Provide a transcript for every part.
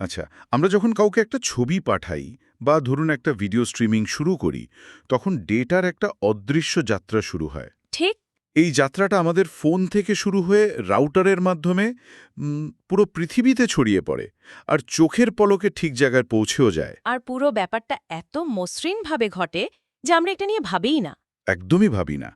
আচ্ছা আমরা যখন কাউকে একটা ছবি পাঠাই বা ধরুন একটা ভিডিও স্ট্রিমিং শুরু করি তখন ডেটার একটা অদৃশ্য যাত্রা শুরু হয়। ঠিক। এই যাত্রাটা আমাদের ফোন থেকে শুরু হয়ে রাউটারের মাধ্যমে পুরো পৃথিবীতে ছড়িয়ে পড়ে আর চোখের পলকে ঠিক জায়গায় পৌঁছেও যায়। আর পুরো ব্যাপারটা এত মসৃণভাবে ঘটে যে আমরা এটা নিয়ে ভাবেই না। একদমই ভাবি না।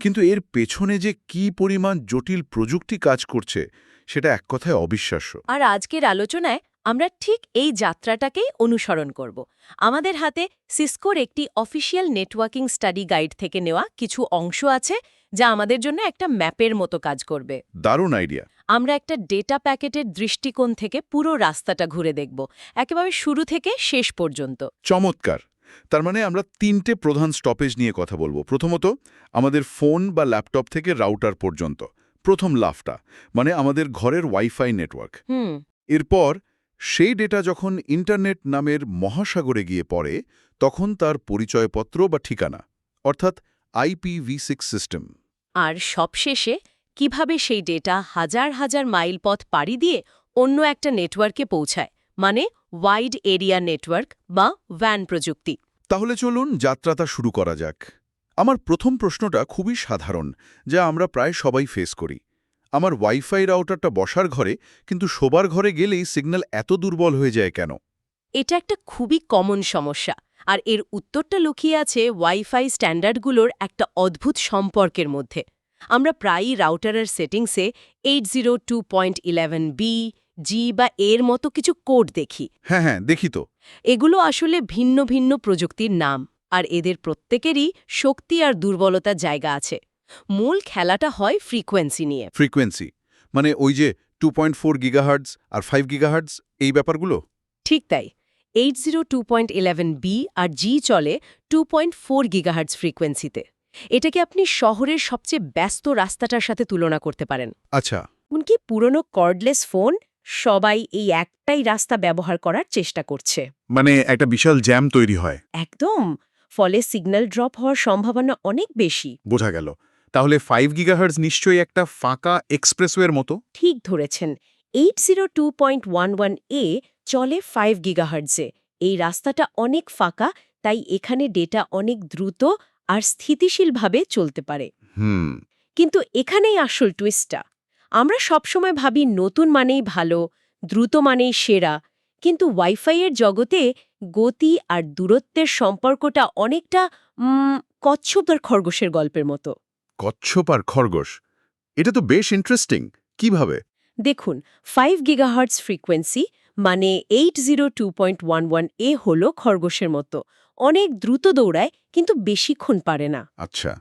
কিন্তু এর পেছনে যে কি পরিমাণ জটিল প্রযুক্তি কাজ করছে সেটা এক কথায় অবিশ্বাস্য। আর আজকের আলোচনায় আমরা ঠিক এই যাত্রাটাকেই অনুসরণ করব। আমাদের হাতে সিসকোর একটি অফিসিয়াল নেটওয়ার্কিং স্টাডি গাইড থেকে নেওয়া কিছু অংশ আছে যা আমাদের জন্য একটা ম্যাপের মতো কাজ করবে। দারুণ আইডিয়া। আমরা একটা ডেটা প্যাকেটের দৃষ্টিকোণ থেকে পুরো রাস্তাটা ঘুরে দেখব একেবারে শুরু থেকে শেষ পর্যন্ত। চমৎকার! তার মানে আমরা তিনটে প্রধান স্টপেজ নিয়ে কথা বলব। প্রথমত আমাদের ফোন বা ল্যাপটপ থেকে রাউটার পর্যন্ত। প্রথম লাফটা মানে আমাদের ঘরের ওয়াইফাই নেটওয়ার্ক হুম। এরপর সেই ডেটা যখন ইন্টারনেট নামের মহাসাগরে গিয়ে পড়ে তখন তার পরিচয়পত্র বা ঠিকানা অর্থাৎ আইপিভি সিক্স সিস্টেম। আর সবশেষে কীভাবে সেই ডেটা হাজার হাজার মাইল পথ পাড়ি দিয়ে অন্য একটা নেটওয়ার্কে পৌঁছায় মানে ওয়াইড এরিয়া নেটওয়ার্ক বা ভ্যান প্রযুক্তি। তাহলে চলুন যাত্রাটা শুরু করা যাক। আমার প্রথম প্রশ্নটা খুবই সাধারণ যা আমরা প্রায় সবাই ফেস করি। আমার ওয়াইফাই রাউটারটা বসার ঘরে কিন্তু শোবার ঘরে গেলেই সিগন্যাল এত দুর্বল হয়ে যায় কেন? এটা একটা খুবই কমন সমস্যা আর এর উত্তরটা লুকিয়ে আছে ওয়াইফাই স্ট্যান্ডার্ডগুলোর একটা অদ্ভুত সম্পর্কের মধ্যে। আমরা প্রায়ই রাউটারের সেটিংসে eight zero two point eleven B G বা এর মতো কিছু কোড দেখি। হ্যাঁ হ্যাঁ দেখি তো। এগুলো আসলে ভিন্ন ভিন্ন প্রযুক্তির নাম আর এদের প্রত্যেকেরই শক্তি আর দুর্বলতা জায়গা আছে। মূল খেলাটা হয় ফ্রিকোয়েন্সি নিয়ে। ফ্রিকোয়েন্সি মানে ওই যে টু পয়েন্ট ফোর গিগাহার্টস আর ফাইভ গিগাহার্টস এই ব্যাপারগুলো? ঠিক তাই। Eight zero two point eleven B আর জি চলে টু পয়েন্ট ফোর গিগাহার্টস ফ্রিকোয়েন্সিতে এটাকে আপনি শহরের সবচেয়ে ব্যস্ত রাস্তাটার সাথে তুলনা করতে পারেন। আচ্ছা। এমনকি পুরনো কর্ডলেস ফোন সবাই এই একটাই রাস্তা ব্যবহার করার চেষ্টা করছে? মানে একটা বিশাল জ্যাম তৈরি হয়। একদম। ফলে সিগন্যাল ড্রপ হওয়ার সম্ভাবনা অনেক বেশি। বোঝা গেল। তাহলে ফাইভ গিগাহার্টস নিশ্চয়ই একটা ফাঁকা এক্সপ্রেসওয়ের মতো? ঠিক ধরেছেন। Eight zero two point one one A চলে ফাইভ গিগাহার্টজে এই রাস্তাটা অনেক ফাঁকা তাই এখানে ডেটা অনেক দ্রুত আর স্থিতিশীলভাবে চলতে পারে। হুম। কিন্তু এখানেই আসল টুইস্টটা আমরা সবসময় ভাবি নতুন মানেই ভালো দ্রুত মানেই সেরা কিন্তু ওয়াইফাইয়ের জগতে গতি আর দূরত্বের সম্পর্কটা অনেকটা কচ্ছপ আর খরগোশের গল্পের মতো। কচ্ছপ আর খরগোশ। এটা তো বেশ ইন্টারেস্টিং কীভাবে? দেখুন ফাইভ গিগাহার্টস ফ্রিকোয়েন্সি মানে eight zero two point one one A হল খরগোশের মতো। অনেক দ্রুত দৌড়ায় কিন্তু বেশিক্ষণ পারে না। আচ্ছা।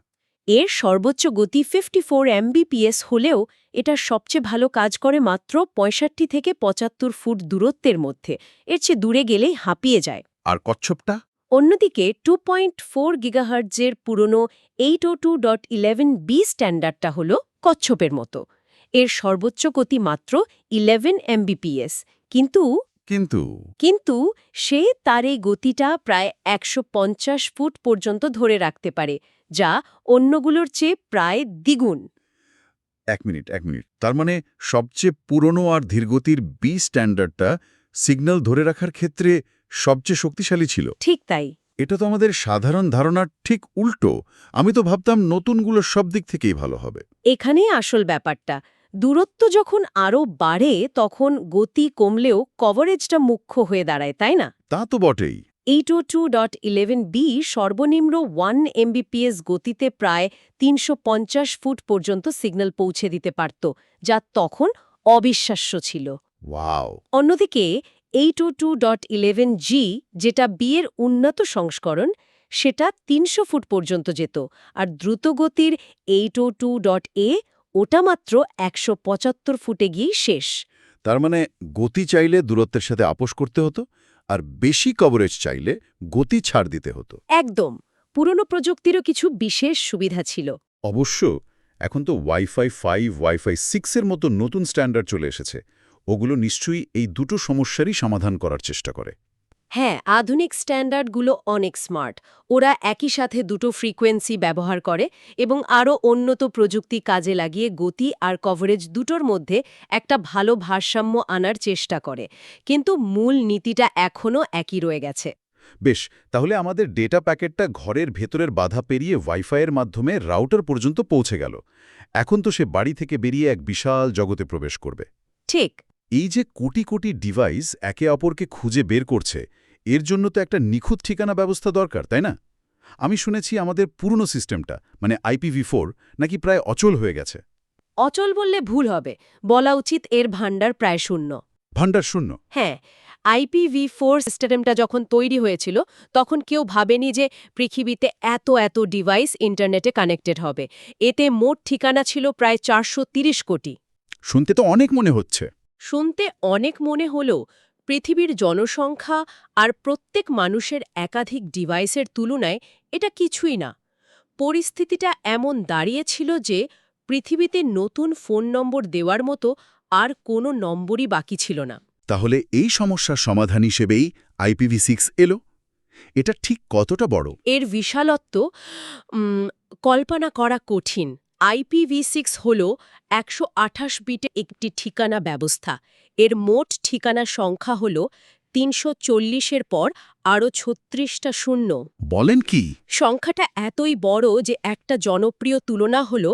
এর সর্বোচ্চ গতি ফিফটি ফোর এমবিপিএস হলেও এটা সবচেয়ে ভালো কাজ করে মাত্র পঁয়ষট্টি থেকে পঁচাত্তর ফুট দূরত্বের মধ্যে। এর চেয়ে দূরে গেলেই হাঁপিয়ে যায়। আর কচ্ছপটা? অন্যদিকে টু পয়েন্ট ফোর গিগাহার্টজের পুরনো eight O two dot eleven B স্ট্যান্ডার্ডটা হল কচ্ছপের মতো। এর সর্বোচ্চ গতি মাত্র ইলেভেন এমবিপিএস কিন্তু কিন্তু কিন্তু সে তার এই গতিটা প্রায় একশো পঞ্চাশ ফুট পর্যন্ত ধরে রাখতে পারে যা অন্যগুলোর চেয়ে প্রায় দ্বিগুণ। এক মিনিট এক মিনিট। তার মানে সবচেয়ে পুরনো আর ধীরগতির বি স্ট্যান্ডার্ডটা সিগন্যাল ধরে রাখার ক্ষেত্রে সবচেয়ে শক্তিশালী ছিল। ঠিক তাই। এটা তো আমাদের সাধারণ ধারণার ঠিক উল্টো। আমি তো ভাবতাম নতুনগুলো সব দিক থেকেই ভালো হবে। এখানেই আসল ব্যাপারটা। দূরত্ব যখন আরও বাড়ে তখন গতি কমলেও কভারেজটা মুখ্য হয়ে দাঁড়ায় তাই না? তা তো বটেই। Eight O two dot eleven B সর্বনিম্ন ওয়ান এমবিপিএস গতিতে প্রায় তিনশো পঞ্চাশ ফুট পর্যন্ত সিগন্যাল পৌঁছে দিতে পারত যা তখন অবিশ্বাস্য ছিল। ওয়াও অন্যদিকে eight O two dot eleven G যেটা বিয়ের উন্নত সংস্করণ সেটা তিনশো ফুট পর্যন্ত যেত আর দ্রুতগতির eight O two dot A ওটা মাত্র একশো পঁচাত্তর ফুটে গিয়েই শেষ। তার মানে গতি চাইলে দূরত্বের সাথে আপোষ করতে হতো আর বেশি কভারেজ চাইলে গতি ছাড় দিতে হতো। একদম পুরনো প্রযুক্তিরও কিছু বিশেষ সুবিধা ছিল। অবশ্য এখন তো ওয়াইফাই ফাইভ ওয়াইফাই সিক্সের মতো নতুন স্ট্যান্ডার্ড চলে এসেছে। ওগুলো নিশ্চয়ই এই দুটো সমস্যারই সমাধান করার চেষ্টা করে। হ্যাঁ আধুনিক স্ট্যান্ডার্ডগুলো অনেক স্মার্ট। ওরা একই সাথে দুটো ফ্রিকোয়েন্সি ব্যবহার করে এবং আরও উন্নত প্রযুক্তি কাজে লাগিয়ে গতি আর কভারেজ দুটোর মধ্যে একটা ভালো ভারসাম্য আনার চেষ্টা করে। কিন্তু মূল নীতিটা এখনও একই রয়ে গেছে। বেশ তাহলে আমাদের ডেটা প্যাকেটটা ঘরের ভেতরের বাধা পেরিয়ে ওয়াইফাইয়ের মাধ্যমে রাউটার পর্যন্ত পৌঁছে গেল। এখন তো সে বাড়ি থেকে বেরিয়ে এক বিশাল জগতে প্রবেশ করবে। ঠিক। এই যে কোটি কোটি ডিভাইস একে অপরকে খুঁজে বের করছে এর জন্য তো একটা নিখুঁত ঠিকানা ব্যবস্থা দরকার তাই না? আমি শুনেছি আমাদের পুরনো সিস্টেমটা মানে আইপিভি ফোর নাকি প্রায় অচল হয়ে গেছে। অচল বললে ভুল হবে বলা উচিত এর ভাণ্ডার প্রায় শূন্য। ভাণ্ডার শূন্য? হ্যাঁ আইপিভি ফোর সিস্টেমটা যখন তৈরি হয়েছিল তখন কেউ ভাবেনি যে পৃথিবীতে এত এত ডিভাইস ইন্টারনেটে কানেক্টেড হবে। এতে মোট ঠিকানা ছিল প্রায় চারশো কোটি। শুনতে তো অনেক মনে হচ্ছে। শুনতে অনেক মনে হলেও পৃথিবীর জনসংখ্যা আর প্রত্যেক মানুষের একাধিক ডিভাইসের তুলনায় এটা কিছুই না। পরিস্থিতিটা এমন দাঁড়িয়েছিল যে পৃথিবীতে নতুন ফোন নম্বর দেওয়ার মতো আর কোনো নম্বরই বাকি ছিল না। তাহলে এই সমস্যার সমাধান হিসেবেই আইপিভি সিক্স এলো? এটা ঠিক কতটা বড়? এর বিশালত্ব কল্পনা করা কঠিন। আইপিভি সিক্স হল একশো আঠাশ বিটে একটি ঠিকানা ব্যবস্থা। এর মোট ঠিকানা সংখ্যা হল তিনশো চল্লিশের পর আরও ছত্রিশটা শূন্য। বলেন কি? সংখ্যাটা এতই বড় যে একটা জনপ্রিয় তুলনা হল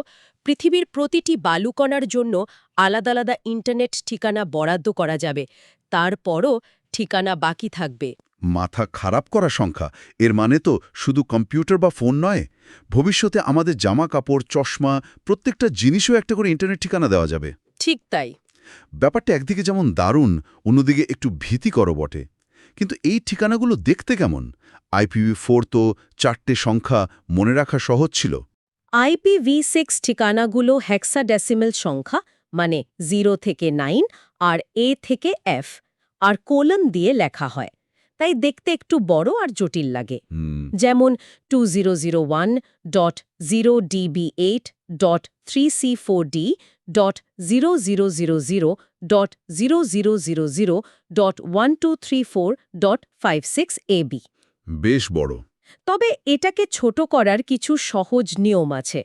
পৃথিবীর প্রতিটি বালুকণার জন্য আলাদা আলাদা ইন্টারনেট ঠিকানা বরাদ্দ করা যাবে। তারপরও ঠিকানা বাকি থাকবে। মাথা খারাপ করা সংখ্যা। এর মানে তো শুধু কম্পিউটার বা ফোন নয়। ভবিষ্যতে আমাদের জামা কাপড় চশমা প্রত্যেকটা জিনিসও একটা করে ইন্টারনেট ঠিকানা দেওয়া যাবে। ঠিক তাই। ব্যাপারটা একদিকে যেমন দারুণ অন্যদিকে একটু ভীতিকর বটে। কিন্তু এই ঠিকানাগুলো দেখতে কেমন? আইপিভি ফোর তো চারটে সংখ্যা মনে রাখা সহজ ছিল। আইপিভি সিক্স ঠিকানাগুলো হেক্সাডেসিমেল সংখ্যা মানে জিরো থেকে নাইন আর এ থেকে এফ আর কোলন দিয়ে লেখা হয়। তাই দেখতে একটু বড় আর জটিল লাগে। যেমন two zero zero one dot zero DB eight dot three C four D dot zero zero zero zero dot zero zero zero zero dot one two three four dot five six AB বেশ বড়। তবে এটাকে ছোট করার কিছু সহজ নিয়ম আছে।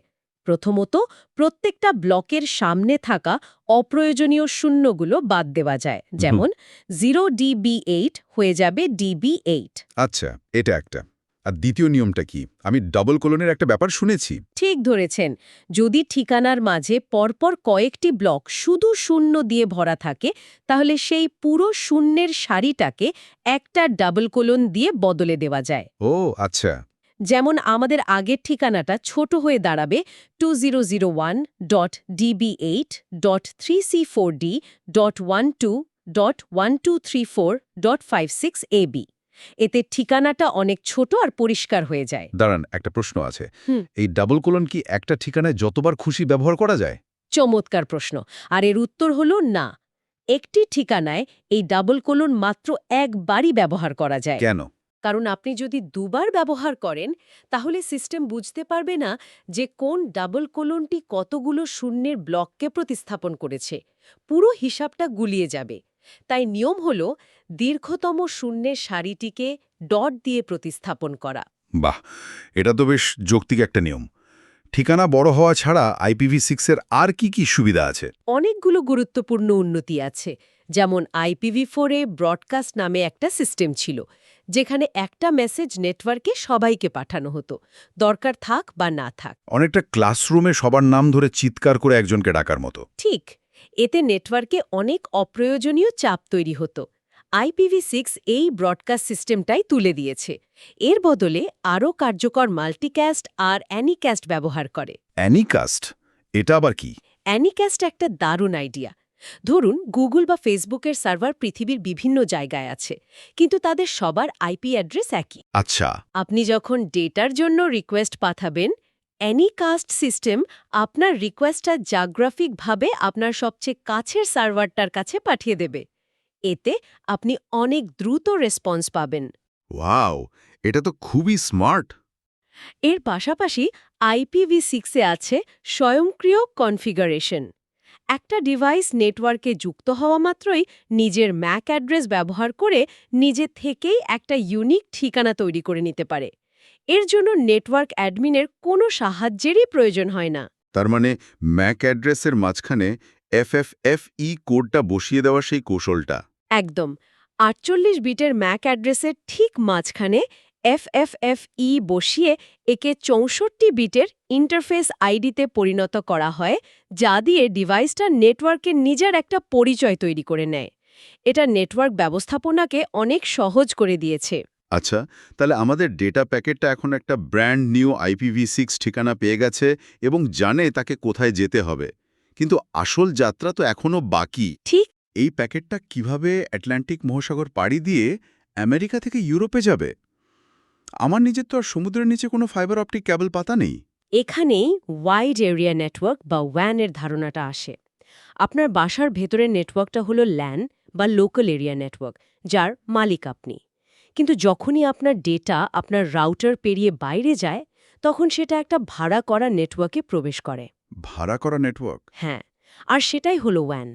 প্রথমত প্রত্যেকটা ব্লকের সামনে থাকা অপ্রয়োজনীয় শূন্যগুলো বাদ দেওয়া যায়। যেমন জিরো ডিবি এইট হয়ে যাবে ডিবি এইট আচ্ছা এটা একটা। আর দ্বিতীয় নিয়মটা কি? আমি ডাবল কোলনের একটা ব্যাপার শুনেছি। ঠিক ধরেছেন। যদি ঠিকানার মাঝে পরপর কয়েকটি ব্লক শুধু শূন্য দিয়ে ভরা থাকে তাহলে সেই পুরো শূন্যের সারিটাকে একটা ডাবল কোলন দিয়ে বদলে দেওয়া যায়। ও আচ্ছা। যেমন আমাদের আগের ঠিকানাটা ছোট হয়ে দাঁড়াবে two zero zero one dot DB eight dot three C four D dot one two dot one two three four dot five six AB এতে ঠিকানাটা অনেক ছোট আর পরিষ্কার হয়ে যায়। দাঁড়ান একটা প্রশ্ন আছে। এই ডাবল কোলন কি একটা ঠিকানায় যতবার খুশি ব্যবহার করা যায়? চমৎকার প্রশ্ন। আর এর উত্তর হল না। একটি ঠিকানায় এই ডাবল কোলন মাত্র একবারই ব্যবহার করা যায়। কেন? কারণ আপনি যদি দুবার ব্যবহার করেন তাহলে সিস্টেম বুঝতে পারবে না যে কোন ডাবল কোলনটি কতগুলো শূন্যের ব্লককে প্রতিস্থাপন করেছে। পুরো হিসাবটা গুলিয়ে যাবে। তাই নিয়ম হল দীর্ঘতম শূন্যের সারিটিকে ডট দিয়ে প্রতিস্থাপন করা। বাহ! এটা তো বেশ যৌক্তিক একটা নিয়ম। ঠিকানা বড় হওয়া ছাড়া আইপিভি সিক্সের আর কি কি সুবিধা আছে? অনেকগুলো গুরুত্বপূর্ণ উন্নতি আছে। যেমন আইপিভি ফোরে ব্রডকাস্ট নামে একটা সিস্টেম ছিল। যেখানে একটা মেসেজ নেটওয়ার্কে সবাইকে পাঠানো হতো দরকার থাক বা না থাক। অনেকটা ক্লাসরুমে সবার নাম ধরে চিৎকার করে একজনকে ডাকার মতো। ঠিক এতে নেটওয়ার্কে অনেক অপ্রয়োজনীয় চাপ তৈরি হতো। আইপিভি সিক্স এই ব্রডকাস্ট সিস্টেমটাই তুলে দিয়েছে। এর বদলে আরও কার্যকর মাল্টিক্যাস্ট আর অ্যানিক্যাস্ট ব্যবহার করে। অ্যানিকাস্ট এটা আবার কি? অ্যানিক্যাস্ট একটা দারুণ আইডিয়া ধরুন গুগল বা ফেসবুকের সার্ভার পৃথিবীর বিভিন্ন জায়গায় আছে কিন্তু তাদের সবার আইপি অ্যাড্রেস একই। আচ্ছা। আপনি যখন ডেটার জন্য রিকোয়েস্ট পাঠাবেন অ্যানিকাস্ট সিস্টেম আপনার রিকোয়েস্টটা জাগ্রাফিকভাবে আপনার সবচেয়ে কাছের সার্ভারটার কাছে পাঠিয়ে দেবে। এতে আপনি অনেক দ্রুত রেসপন্স পাবেন। ওয়াও! এটা তো খুবই স্মার্ট। এর পাশাপাশি আইপিভি সিক্সে আছে স্বয়ংক্রিয় কনফিগারেশন। একটা ডিভাইস নেটওয়ার্কে যুক্ত হওয়া মাত্রই নিজের ম্যাক অ্যাড্রেস ব্যবহার করে নিজে থেকেই একটা ইউনিক ঠিকানা তৈরি করে নিতে পারে। এর জন্য নেটওয়ার্ক অ্যাডমিনের কোনো সাহায্যেরই প্রয়োজন হয় না। তার মানে ম্যাক অ্যাড্রেসের মাঝখানে এফএফএফই কোডটা বসিয়ে দেওয়া সেই কৌশলটা। একদম। আটচল্লিশ বিটের ম্যাক অ্যাড্রেসের ঠিক মাঝখানে এফএফএফই বসিয়ে একে চৌষট্টি বিটের ইন্টারফেস আইডিতে পরিণত করা হয় যা দিয়ে ডিভাইসটা নেটওয়ার্কের নিজের একটা পরিচয় তৈরি করে নেয়। এটা নেটওয়ার্ক ব্যবস্থাপনাকে অনেক সহজ করে দিয়েছে। আচ্ছা তাহলে আমাদের ডেটা প্যাকেটটা এখন একটা ব্র্যান্ড নিউ আইপিভি সিক্স ঠিকানা পেয়ে গেছে এবং জানে তাকে কোথায় যেতে হবে। কিন্তু আসল যাত্রা তো এখনও বাকি। ঠিক। এই প্যাকেটটা কীভাবে অ্যাটলান্টিক মহাসাগর পাড়ি দিয়ে আমেরিকা থেকে ইউরোপে যাবে? আমার নিজের তো আর সমুদ্রের নিচে কোনো ফাইবার অপটিক ক্যাবল পাতা নেই। এখানেই ওয়াইড এরিয়া নেটওয়ার্ক বা ওয়্যানের ধারণাটা আসে। আপনার বাসার ভেতরের নেটওয়ার্কটা হলো ল্যান বা লোকাল এরিয়া নেটওয়ার্ক যার মালিক আপনি। কিন্তু যখনই আপনার ডেটা আপনার রাউটার পেরিয়ে বাইরে যায় তখন সেটা একটা ভাড়া করা নেটওয়ার্কে প্রবেশ করে। ভাড়া করা নেটওয়ার্ক হ্যাঁ আর সেটাই হলো ওয়্যান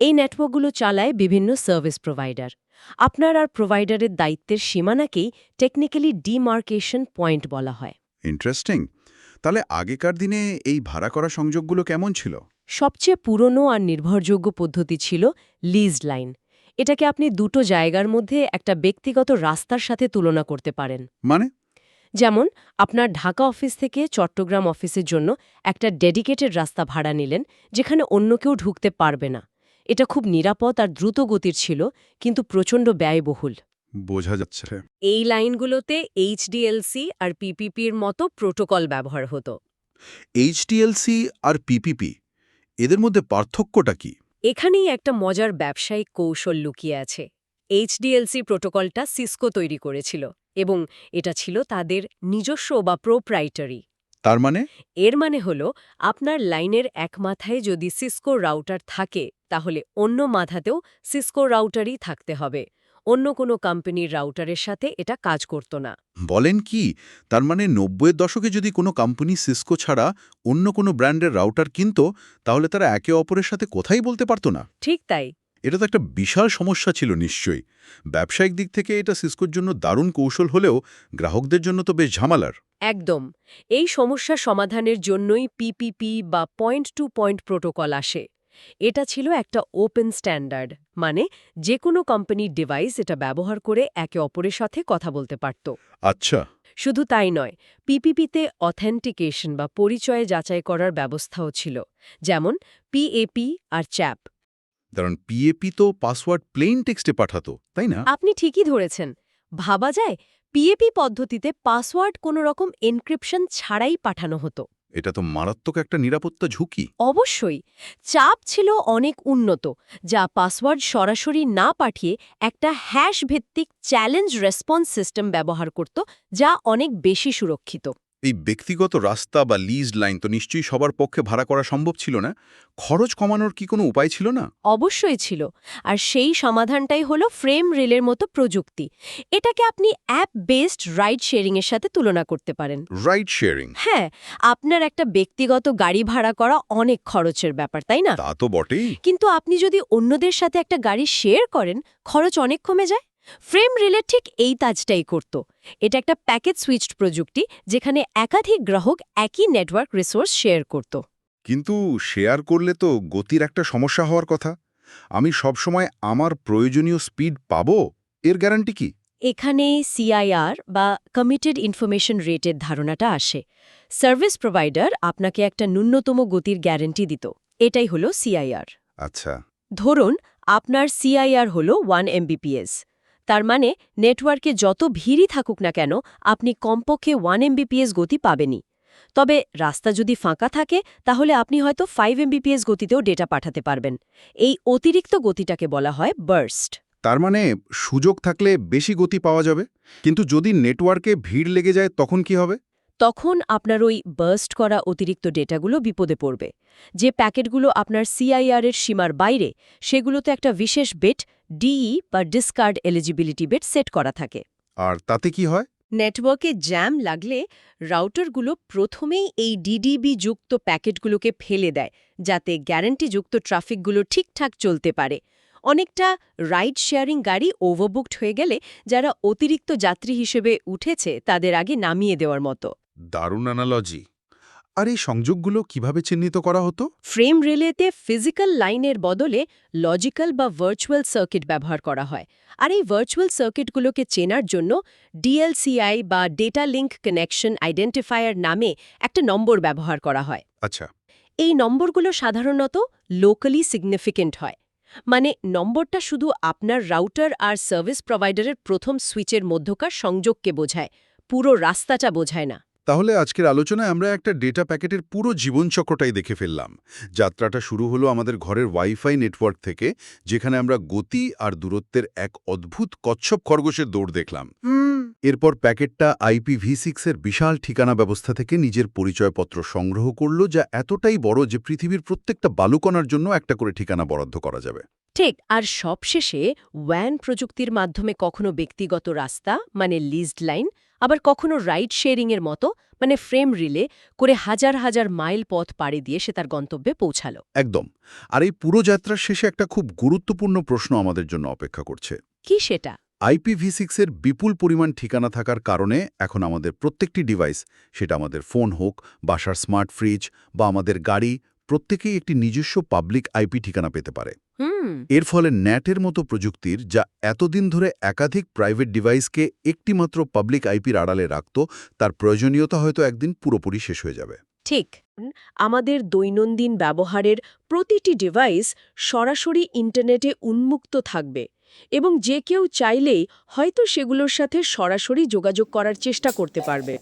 এই নেটওয়ার্কগুলো চালায় বিভিন্ন সার্ভিস প্রোভাইডার আপনার আর প্রোভাইডারের দায়িত্বের সীমানাকেই টেকনিক্যালি ডিমার্কেশন পয়েন্ট বলা হয়। ইন্টারেস্টিং তাহলে আগেকার দিনে এই ভাড়া করা সংযোগগুলো কেমন ছিল? সবচেয়ে পুরনো আর নির্ভরযোগ্য পদ্ধতি ছিল লিজ লাইন এটাকে আপনি দুটো জায়গার মধ্যে একটা ব্যক্তিগত রাস্তার সাথে তুলনা করতে পারেন। মানে? যেমন আপনার ঢাকা অফিস থেকে চট্টগ্রাম অফিসের জন্য একটা ডেডিকেটেড রাস্তা ভাড়া নিলেন যেখানে অন্য কেউ ঢুকতে পারবে না। এটা খুব নিরাপদ আর দ্রুত গতির ছিল কিন্তু প্রচণ্ড ব্যয়বহুল। বোঝা যাচ্ছে। এই লাইনগুলোতে এইচডিএলসি আর পিপিপির মতো প্রোটোকল ব্যবহার হতো। এইচডিএলসি আর পিপিপি এদের মধ্যে পার্থক্যটা কি? এখানেই একটা মজার ব্যবসায়িক কৌশল লুকিয়ে আছে। এইচডিএলসি প্রোটোকলটা সিসকো তৈরি করেছিল এবং এটা ছিল তাদের নিজস্ব বা প্রোপ্রাইটারি। তার মানে? এর মানে হল আপনার লাইনের এক মাথায় যদি সিসকো রাউটার থাকে তাহলে অন্য মাথাতেও সিসকো রাউটারই থাকতে হবে। অন্য কোনো কোম্পানির রাউটারের সাথে এটা কাজ করত না। বলেন কি? তার মানে নব্বইয়ের দশকে যদি কোনো কোম্পানি সিসকো ছাড়া অন্য কোনো ব্র্যান্ডের রাউটার কিনত তাহলে তারা একে অপরের সাথে কোথাই বলতে পারত না? ঠিক তাই। এটা তো একটা বিশাল সমস্যা ছিল নিশ্চয়ই। ব্যবসায়িক দিক থেকে এটা সিসকোর জন্য দারুণ কৌশল হলেও গ্রাহকদের জন্য তো বেশ ঝামালার। একদম। এই সমস্যা সমাধানের জন্যই পিপিপি বা পয়েন্ট টু পয়েন্ট প্রোটোকল আসে। এটা ছিল একটা ওপেন স্ট্যান্ডার্ড মানে যে কোনো কোম্পানির ডিভাইস এটা ব্যবহার করে একে অপরের সাথে কথা বলতে পারত। আচ্ছা। শুধু তাই নয় পিপিপিতে অথেন্টিকেশন বা পরিচয় যাচাই করার ব্যবস্থাও ছিল যেমন পিএপি আর চ্যাপ কারণ পিএপি তো পাসওয়ার্ড প্লেন টেক্সটে পাঠাতো তাই না? আপনি ঠিকই ধরেছেন। ভাবা যায় পিএপি পদ্ধতিতে পাসওয়ার্ড কোনো রকম এনক্রিপশন ছাড়াই পাঠানো হতো। এটা তো মারাত্মক একটা নিরাপত্তা ঝুঁকি। অবশ্যই। চাপ ছিল অনেক উন্নত, যা পাসওয়ার্ড সরাসরি না পাঠিয়ে একটা হ্যাশ ভিত্তিক চ্যালেঞ্জ রেসপন্স সিস্টেম ব্যবহার করত, যা অনেক বেশি সুরক্ষিত। এই ব্যক্তিগত রাস্তা বা লিজ লাইন তো নিশ্চয়ই সবার পক্ষে ভাড়া করা সম্ভব ছিল না। খরচ কমানোর কি কোনো উপায় ছিল না? অবশ্যই ছিল। আর সেই সমাধানটাই হলো ফ্রেম রেলের মতো প্রযুক্তি। এটাকে আপনি অ্যাপ বেসড রাইড শেয়ারিংয়ের সাথে তুলনা করতে পারেন। রাইড শেয়ারিং হ্যাঁ আপনার একটা ব্যক্তিগত গাড়ি ভাড়া করা অনেক খরচের ব্যাপার তাই না? তা তো বটেই। কিন্তু আপনি যদি অন্যদের সাথে একটা গাড়ি শেয়ার করেন খরচ অনেক কমে যায়। ফ্রেম রিলে ঠিক এই কাজটাই করত। এটা একটা প্যাকেজ সুইচড প্রযুক্তি যেখানে একাধিক গ্রাহক একই নেটওয়ার্ক রিসোর্স শেয়ার করত। কিন্তু শেয়ার করলে তো গতির একটা সমস্যা হওয়ার কথা। আমি সবসময় আমার প্রয়োজনীয় স্পিড পাবো? এর গ্যারান্টি কি? এখানে সিআইআর বা কমিটেড ইনফরমেশন রেটের ধারণাটা আসে। সার্ভিস প্রোভাইডার আপনাকে একটা ন্যূনতম গতির গ্যারান্টি দিত। এটাই হলো সিআইআর আচ্ছা। ধরুন আপনার সিআইআর হল ওয়ান এমবিপিএস তার মানে নেটওয়ার্কে যত ভিড়ই থাকুক না কেন, আপনি কমপক্ষে ওয়ান এমবিপিএস গতি পাবেনই। তবে রাস্তা যদি ফাঁকা থাকে, তাহলে আপনি হয়তো ফাইভ এমবিপিএস গতিতেও ডেটা পাঠাতে পারবেন। এই অতিরিক্ত গতিটাকে বলা হয় বার্স্ট তার মানে সুযোগ থাকলে বেশি গতি পাওয়া যাবে? কিন্তু যদি নেটওয়ার্কে ভিড় লেগে যায়, তখন কি হবে? তখন আপনার ওই বার্স্ট করা অতিরিক্ত ডেটাগুলো বিপদে পড়বে। যে প্যাকেটগুলো আপনার সিআইআর এর সীমার বাইরে সেগুলোতে একটা বিশেষ বেট ডিই বা ডিসকার্ড এলিজিবিলিটি বেট সেট করা থাকে। আর তাতে কি হয়? নেটওয়ার্কে জ্যাম লাগলে রাউটারগুলো প্রথমেই এই ডিডিবি যুক্ত প্যাকেটগুলোকে ফেলে দেয় যাতে গ্যারান্টিযুক্ত ট্রাফিকগুলো ঠিকঠাক চলতে পারে। অনেকটা রাইড শেয়ারিং গাড়ি ওভারবুকড হয়ে গেলে যারা অতিরিক্ত যাত্রী হিসেবে উঠেছে তাদের আগে নামিয়ে দেওয়ার মতো। দারুণ অ্যানালজি আর এই সংযোগগুলো কীভাবে চিহ্নিত করা হতো? ফ্রেম রিলেতে ফিজিক্যাল লাইনের বদলে লজিক্যাল বা ভার্চুয়াল সার্কিট ব্যবহার করা হয়। আর এই ভার্চুয়াল সার্কিটগুলোকে চেনার জন্য ডিএলসিআই বা ডেটা লিঙ্ক কানেকশন আইডেন্টিফায়ার নামে একটা নম্বর ব্যবহার করা হয়। আচ্ছা। এই নম্বরগুলো সাধারণত লোকালি সিগনিফিকেন্ট হয়। মানে নম্বরটা শুধু আপনার রাউটার আর সার্ভিস প্রোভাইডারের প্রথম সুইচের মধ্যকার সংযোগকে বোঝায় পুরো রাস্তাটা বোঝায় না। তাহলে আজকের আলোচনায় আমরা একটা ডেটা প্যাকেটের পুরো জীবনচক্রটাই দেখে ফেললাম। যাত্রাটা শুরু হলো আমাদের ঘরের ওয়াইফাই নেটওয়ার্ক থেকে যেখানে আমরা গতি আর দূরত্বের এক অদ্ভুত কচ্ছপ খরগোশের দৌড় দেখলাম। এরপর প্যাকেটটা আইপি ভি সিক্সের বিশাল ঠিকানা ব্যবস্থা থেকে নিজের পরিচয়পত্র সংগ্রহ করল যা এতটাই বড় যে পৃথিবীর প্রত্যেকটা বালুকণার জন্য একটা করে ঠিকানা বরাদ্দ করা যাবে। ঠিক আর সবশেষে ওয়্যান প্রযুক্তির মাধ্যমে কখনো ব্যক্তিগত রাস্তা মানে লিজড লাইন আবার কখনো রাইড শেয়ারিংয়ের মতো মানে ফ্রেম রিলে করে হাজার হাজার মাইল পথ পাড়ি দিয়ে সে তার গন্তব্যে পৌঁছালো। একদম। আর এই পুরো যাত্রার শেষে একটা খুব গুরুত্বপূর্ণ প্রশ্ন আমাদের জন্য অপেক্ষা করছে। কি সেটা? আইপিভি সিক্সের বিপুল পরিমাণ ঠিকানা থাকার কারণে এখন আমাদের প্রত্যেকটি ডিভাইস সেটা আমাদের ফোন হোক বাসার স্মার্ট ফ্রিজ বা আমাদের গাড়ি প্রত্যেকেই একটি নিজস্ব পাবলিক আইপি ঠিকানা পেতে পারে। এর ফলে ন্যাটের মতো প্রযুক্তির যা এতদিন ধরে একাধিক প্রাইভেট ডিভাইসকে একটিমাত্র পাবলিক আইপির আড়ালে রাখত তার প্রয়োজনীয়তা হয়তো একদিন পুরোপুরি শেষ হয়ে যাবে। ঠিক। আমাদের দৈনন্দিন ব্যবহারের প্রতিটি ডিভাইস সরাসরি ইন্টারনেটে উন্মুক্ত থাকবে এবং যে কেউ চাইলেই হয়তো সেগুলোর সাথে সরাসরি যোগাযোগ করার চেষ্টা করতে পারবে।